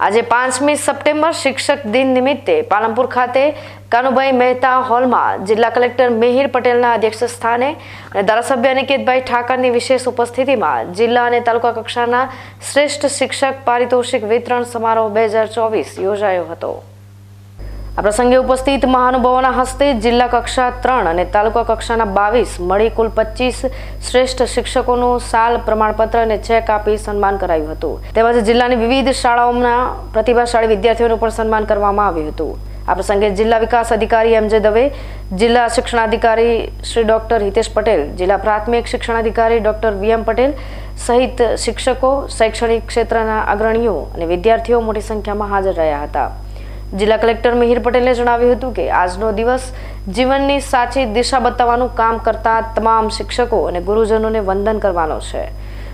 આજે પાંચમી સપ્ટેમ્બર શિક્ષક દિન નિમિત્તે પાલનપુર ખાતે કાનુભાઈ મહેતા હોલમાં જિલ્લા કલેક્ટર મિહિર પટેલના અધ્યક્ષ સ્થાને અને ધારાસભ્ય અનિકેતભાઈ ઠાકરની વિશેષ ઉપસ્થિતિમાં જિલ્લા અને તાલુકા કક્ષાના શ્રેષ્ઠ શિક્ષક પારિતોષિક વિતરણ સમારોહ બે યોજાયો હતો. આ પ્રસંગે ઉપસ્થિત મહાનુભાવોના હસ્તે જિલ્લા કક્ષા ત્રણ અને તાલુકા કક્ષાના બાવીસ, મળી કુલ પચીસ શ્રેષ્ઠ શિક્ષકોનું સાલ પ્રમાણપત્ર અને ચેક આપી સન્માન કરાયું હતું. તેમજ જિલ્લાની વિવિધ શાળાઓના પ્રતિભાશાળી વિદ્યાર્થીઓનું પણ સન્માન કરવામાં આવ્યું હતું. આ પ્રસંગે જિલ્લા વિકાસ અધિકારી એમ જે દવે, જિલ્લા શિક્ષણાધિકારી શ્રી ડોક્ટર હિતેશ પટેલ, જિલ્લા પ્રાથમિક શિક્ષણાધિકારી ડોક્ટર વી એમ પટેલ સહિત શિક્ષકો, શૈક્ષણિક ક્ષેત્રના અગ્રણીઓ અને વિદ્યાર્થીઓ મોટી સંખ્યામાં હાજર રહ્યા હતા. જિલ્લા કલેક્ટર મિહિર પટેલે જણાવ્યું હતું કે આજનો દિવસ જીવનની સાચી દિશા બતાવવાનું કામ કરતા તમામ શિક્ષકો અને ગુરુજનોને વંદન કરવાનો છે.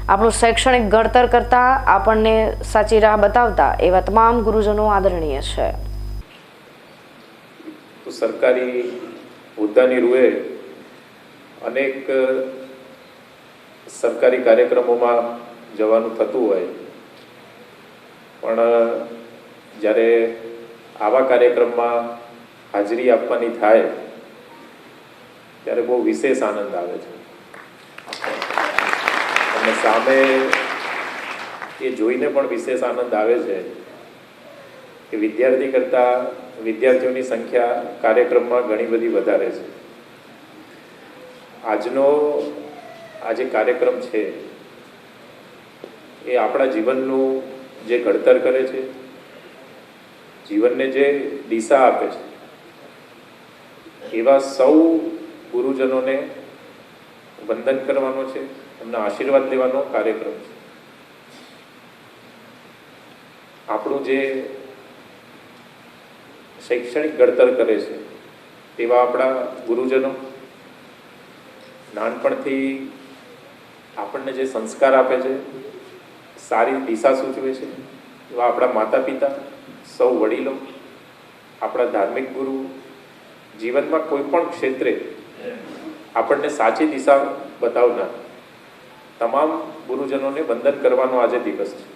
આપણું શૈક્ષણિક ઘડતર કરતા આપણને સાચી રાહ બતાવતા એવા તમામ ગુરુજનો આદરણીય છે. સરકારી હોદ્દાની રૂએ અનેક સરકારી કાર્યક્રમોમાં જવાનું થતું હોય. પણ જ્યારે આવા કાર્યક્રમમાં હાજરી આપવાની થાય, ત્યારે બહુ વિશેષ આનંદ આવે છે. અને સામે એ જોઈને પણ વિશેષ આનંદ આવે છે કે વિદ્યાર્થી કરતાં વિદ્યાર્થીઓની સંખ્યા કાર્યક્રમમાં ઘણી બધી વધારે છે. આજનો આ જે કાર્યક્રમ છે, એ આપણા જીવનનું જે ઘડતર કરે છે જીવનને જે દિશા આપે છે, એવા સૌ ગુરુજનોને વંદન કરવાનો છે, એમના આશીર્વાદ લેવાનો કાર્યક્રમ છે. આપણું જે શૈક્ષણિક ઘડતર કરે છે, તેવા આપણા ગુરુજનો નાનપણથી આપણને જે સંસ્કાર આપે છે, સારી દિશા સૂચવે છે, એવા આપણા માતા પિતા સૌ વડીલો, આપણા ધાર્મિક ગુરુ, જીવનમાં કોઈ પણ ક્ષેત્રે આપણને સાચી દિશા બતાવનાર તમામ ગુરુજનોને વંદન કરવાનો આજે દિવસ છે.